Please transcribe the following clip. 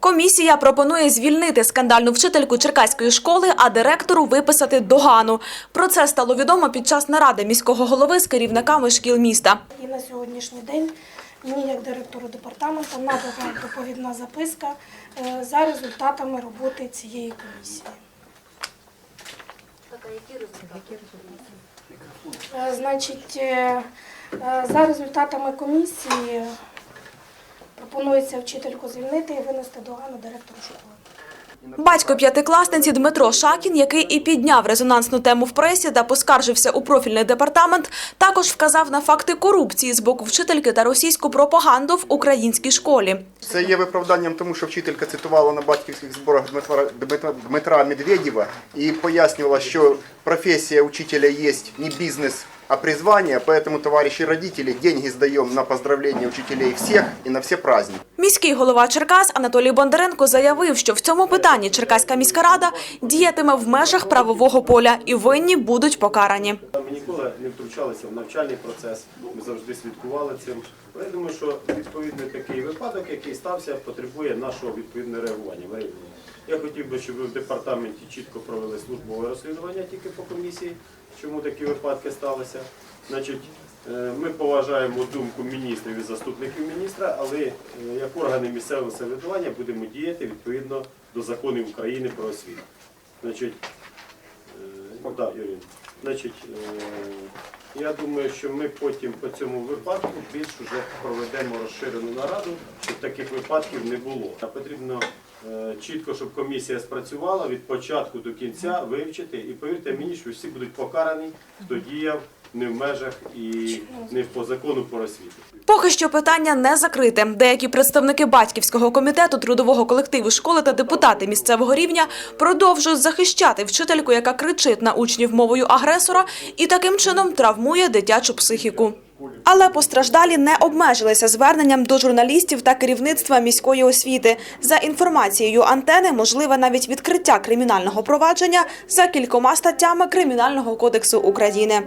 Комісія пропонує звільнити скандальну вчительку Черкаської школи, а директору виписати догану. Про це стало відомо під час наради міського голови з керівниками шкіл міста. І на сьогоднішній день мені, як директору департаменту, надана доповідна записка е, за результатами роботи цієї комісії. Е, Значить, е, за результатами комісії пропонується вчительку звільнити і винести догану директору школи. Батько п'ятикласниці Дмитро Шакін, який і підняв резонансну тему в пресі та поскаржився у профільний департамент, також вказав на факти корупції з боку вчительки та російську пропаганду в українській школі. Це є виправданням тому, що вчителька цитувала на батьківських зборах Дмитра, Дмитра, Дмитра Медведєва і пояснювала, що професія учителя є не бізнес, а призвание, поэтому, товарищи родители, деньги сдаем на поздравления учителей всех и на все праздники. Міський голова Черкас Анатолій Бондаренко заявив, що в цьому питанні Черкаська міська рада діятиме в межах правового поля і винні будуть покарані. Ми ніколи не втручалися в навчальний процес, ми завжди слідкували цим. Я думаю, що відповідний такий випадок, який стався, потребує нашого відповідного реагування. Я хотів би, щоб ви в департаменті чітко провели службове розслідування тільки по комісії, чому такі випадки сталися. Значить, е, ми поважаємо думку міністрів і заступників міністра, але е, як органи місцевого самоврядування будемо діяти відповідно до законів України про освіту. Значить, Е, Так, Юрій. Значить, я думаю, що ми потім по цьому випадку більш вже проведемо розширену нараду, щоб таких випадків не було. А Потрібно чітко, щоб комісія спрацювала від початку до кінця, вивчити. І повірте мені, що всі будуть покарані, хто діяв не в межах і не по закону про освіту. Поки що питання не закрите. Деякі представники батьківського комітету, трудового колективу школи та депутати місцевого рівня продовжують захищати вчительку, яка кричить на учнів мовою агресора і таким чином травмує дитячу психіку. Але постраждалі не обмежилися зверненням до журналістів та керівництва міської освіти. За інформацією антени, можливе навіть відкриття кримінального провадження за кількома статтями Кримінального кодексу України.